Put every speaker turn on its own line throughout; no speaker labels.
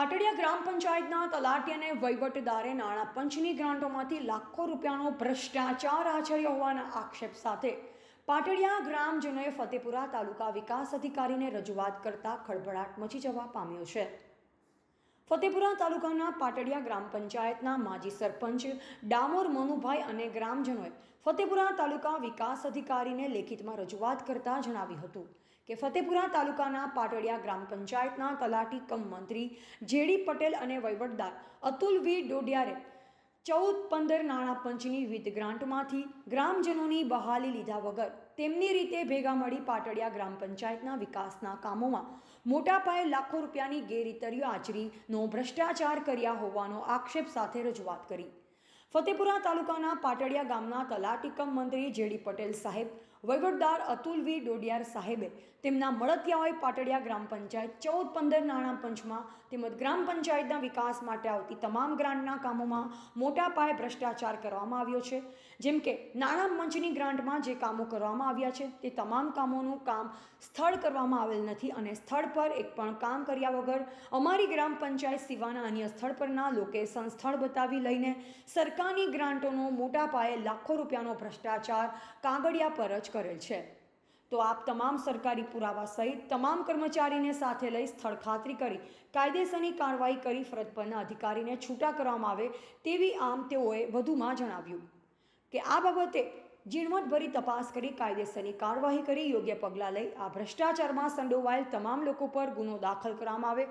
પાટડિયા ગ્રામ પંચાયતના તલાટી અને વહીવટદારે નાણાં પંચની ગ્રાન્ટોમાંથી લાખો રૂપિયાનો ભ્રષ્ટાચાર આચર્યો હોવાના આક્ષેપ સાથે પાટડિયા ગ્રામજનોએ ફતેપુરા તાલુકા વિકાસ અધિકારીને રજૂઆત કરતા ખળભળાટ મચી જવા પામ્યો છે. ફતેપુરા તાલુકાના પાટડિયા ગ્રામ પંચાયતના માજી સરપંચ ડામોર મનુભાઈ અને ગ્રામજનોએ ફતેપુરા તાલુકા વિકાસ અધિકારીને લેખિતમાં રજૂઆત કરતા જણાવ્યું હતું કે ફતેપુરા તાલુકાના પાટડિયા ગ્રામ પંચાયતના તલાટી કમ મંત્રી જેડી પટેલ અને વહીવટદાર અતુલ વી ડોડિયારે ચૌદ પંદર નાણાં પંચની વિવિધ ગ્રાન્ટમાંથી ગ્રામજનોની બહાલી લીધા વગર તેમની રીતે ભેગા મળી પાટડિયા ગ્રામ પંચાયતના વિકાસના કામોમાં મોટા પાયે લાખો રૂપિયાની ગેરરીતરીઓ આચરીનો ભ્રષ્ટાચાર કર્યા હોવાનો આક્ષેપ સાથે રજૂઆત કરી. ફતેપુરા તાલુકાના પાટડિયા ગામના તલાટીકમ મંત્રી જેડી પટેલ સાહેબ વહીવટદાર અતુલ વી ડોડિયાર સાહેબે તેમના મળતિયાઓએ પાટડિયા ગ્રામ પંચાયત ચૌદ પંદર નાણાં પંચમાં તેમજ ગ્રામ પંચાયતના વિકાસ માટે આવતી તમામ ગ્રાન્ટના કામોમાં મોટા પાયે ભ્રષ્ટાચાર કરવામાં આવ્યો છે. જેમ કે નાણાં મંચની ગ્રાન્ટમાં જે કામો કરવામાં આવ્યા છે તે તમામ કામોનું કામ સ્થળ કરવામાં આવેલ નથી અને સ્થળ પર એક પણ કામ કર્યા વગર અમારી ગ્રામ પંચાયત સિવાના અન્ય સ્થળ પરના લોકેશન સ્થળ બતાવી લઈને સરકારની ગ્રાન્ટોનો મોટા પાયે લાખો રૂપિયાનો ભ્રષ્ટાચાર કાગળિયા પર જ કરેલ છે. તો આપ તમામ સરકારી પુરાવા સહિત તમામ કર્મચારીને સાથે લઈ સ્થળ ખાતરી કરી, કાયદેસરની કાર્યવાહી કરી ફરજ પરના અધિકારીને છૂટા કરવામાં આવે તેવી આમ તેઓએ વધુમાં જણાવ્યું કે આ બાબતે ઝીણવટભરી તપાસ કરી કાયદેસરની કાર્યવાહી કરી, યોગ્ય પગલાં લઈ આ ભ્રષ્ટાચારમાં સંડોવાયેલ તમામ લોકો પર ગુનો દાખલ કરવામાં આવે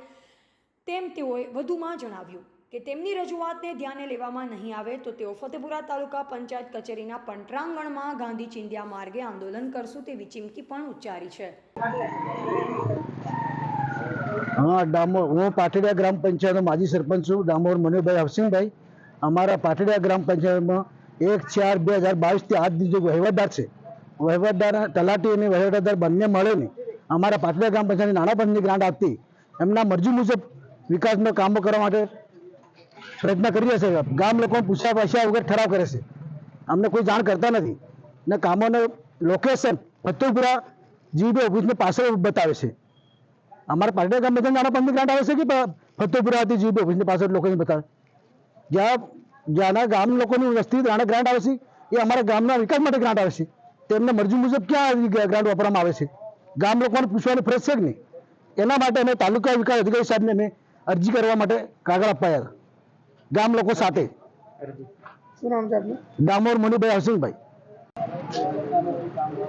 તેમ તેઓએ વધુમાં જણાવ્યું. કે તેમની રજૂઆતને ધ્યાને લેવામાં નહીં આવે તો તેઓ ફતેપુરા તાલુકા પંચાયત કચેરીના પંટરાંગણમાં ગાંધી ચિંધ્યા માર્ગે આંદોલન કરશું તેવી ચીમકી પણ ઉચ્ચારી છે.
હા, ડામોર, હું પાટડિયા ગ્રામ પંચાયતનો માજી સરપંચ છું, ડામોર મનુભાઈ હરસિંહભાઈ. અમારા પાટડિયા ગ્રામ પંચાયતમાં એક ચાર બે હજાર બાવીસથી આજ દિવસ વહીવટદાર છે, વહીવટદાર, તલાટી અને વહીવટદાર બંને મળે નહીં. અમારા પાટડિયા ગ્રામ પંચાયતની નાણાં પંચની ગ્રાન્ટ આપતી, એમના મરજી મુજબ વિકાસના કામો કરવા માટે પ્રયત્ન કરી છીએ ગામ લોકોને પૂછ્યા પાછા વગર ઠરાવ કરે છે. અમને કોઈ જાણ કરતા નથી. ને કામોને લોકેશન ફતેપુરા જીબી ઓફિસને પાછળ બતાવે છે. અમારા પાટડિયા ગામ બધા નાના પંદર ગ્રાન્ટ આવે છે કે ફતેપુરા હતી જીબી ઓફિસની પાછળ લોકોને બતાવે? જ્યાં, જ્યાંના ગામ લોકોની વસ્તી નાના ગ્રાન્ટ આવે છે, એ અમારા ગામના વિકાસ માટે ગ્રાન્ટ આવે છે. તેમને મરજી મુજબ ક્યાં ગ્રાન્ટ વાપરવામાં આવે છે? ગામ લોકોને પૂછવાની ફરજ છે કે નહીં? એના માટે અમે તાલુકા વિકાસ અધિકારી સાહેબને અમે અરજી કરવા માટે કાગળ અપાયા હતા. ગામ લોકો સાથે.
શું નામ છે આપનું?
ડામોર મનુભાઈ હરસિંહભાઈ.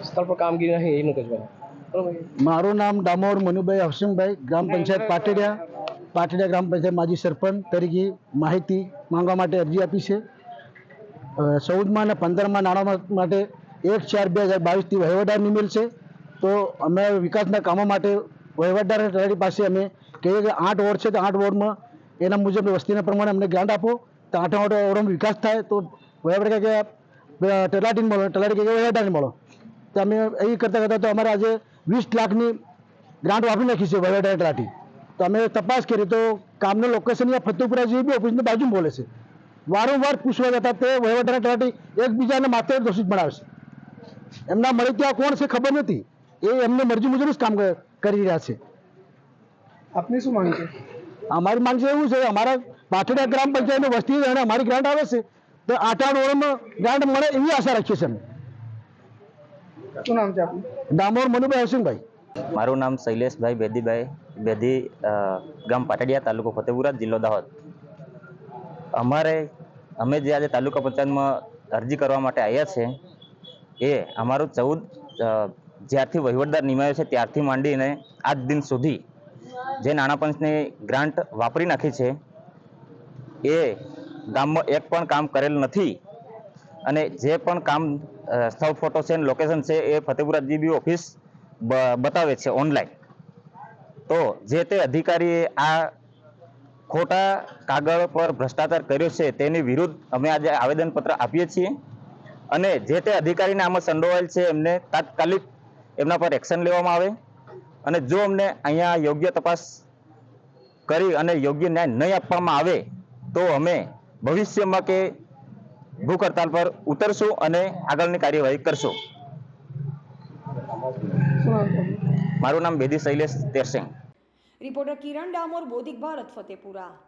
સ્થળ પર કામગીરી નહીં એનું કહેવાનું
મારું નામ ડામોર મનુભાઈ હરસિંહભાઈ ગ્રામ પંચાયત પાટડિયા. પાટડિયા ગ્રામ પંચાયત માજી સરપંચ તરીકે માહિતી માંગવા માટે અરજી આપી છે. ચૌદમાં અને પંદરમાં નાણાં માટે એક ચાર બે હજાર બાવીસથી વહીવટદાર નિમેલ છે. તો અમે વિકાસના કામો માટે વહીવટદાર પાસે અમે કહીએ કે આઠ વોર્ડ છે તો આઠ વોર્ડમાં એના મુજબ વસ્તીના પ્રમાણે અમને ગ્રાન્ટ આપો. તો આઠ આઠો ઓરમ વિકાસ થાય તો વહીવટ કહે કે તલાટીને મળો તલાટી કે વહીવટદારને મળો. તો અમે એ કરતાં કરતાં તો અમારે આજે વીસ લાખની ગ્રાન્ટ વાપરી નાખી છે વહીવટી તલાટી તો અમે તપાસ કરી તો કામનું લોકેશન અહીંયા ફતેપુરા બી ઓફિસની બાજુમાં બોલે છે. વારંવાર પૂછવા જતા તે વહીવટી તલાટી એકબીજાને માથે દોષિત બનાવે છે. એમના મળી ત્યાં કોણ છે ખબર નથી. એ એમને મરજી મુજબ જ કામ કરી રહ્યા છે.
આપની શું માંગ છે?
અમારી માંગ છે એવું છે. અમારા પાટડિયા ગ્રામ પંચાયતની વસ્તી અને અમારી ગ્રાન્ટ આવે છે. તો આઠ આઠ ઓરમમાં ગ્રાન્ટ મળે એવી આશા રાખીએ છીએ અમે.
શું નામ છે આપનું?
ડામોર મનુભાઈ હસીનભાઈ.
મારું નામ શૈલેષભાઈ બેદીભાઈ બેદી ગામ પાટડિયા તાલુકો ફતેપુરા જિલ્લો દાહોદ. અમારે અમે જે આજે તાલુકા પંચાયતમાં અરજી કરવા માટે આવ્યા છે એ અમારું ચૌદ જ્યારથી વહીવટદાર નિમાયો છે ત્યારથી માંડીને આજ દિન સુધી જે નાણાં પંચની ગ્રાન્ટ વાપરી નાખી છે, એ ગામમાં એક પણ કામ કરેલ નથી. અને જે પણ કામ સ્થળ ફોટો છે લોકેશન છે એ ફતેપુરા જીબી ઓફિસ બતાવે છે ઓનલાઈન તો જે તે અધિકારીએ આ ખોટા કાગળ પર ભ્રષ્ટાચાર કર્યો છે તેની વિરુદ્ધ અમે આજે આવેદનપત્ર આપીએ છીએ. અને જે તે અધિકારીને આમાં સંડોવાયેલ છે એમને તાત્કાલિક એમના પર એક્શન લેવામાં આવે. અને જો અમને અહીંયા યોગ્ય તપાસ કરી અને યોગ્ય ન્યાય નહીં આપવામાં આવે, તો અમે ભવિષ્યમાં કે ભૂખ હડતાલ પર ઉતરશું અને આગળની કાર્યવાહી કરશું. મારું નામ બેદી શૈલેષ તેરસિંહ
રિપોર્ટર કિરણ ડામોર, બોધિક ભારત, ફતેપુરા.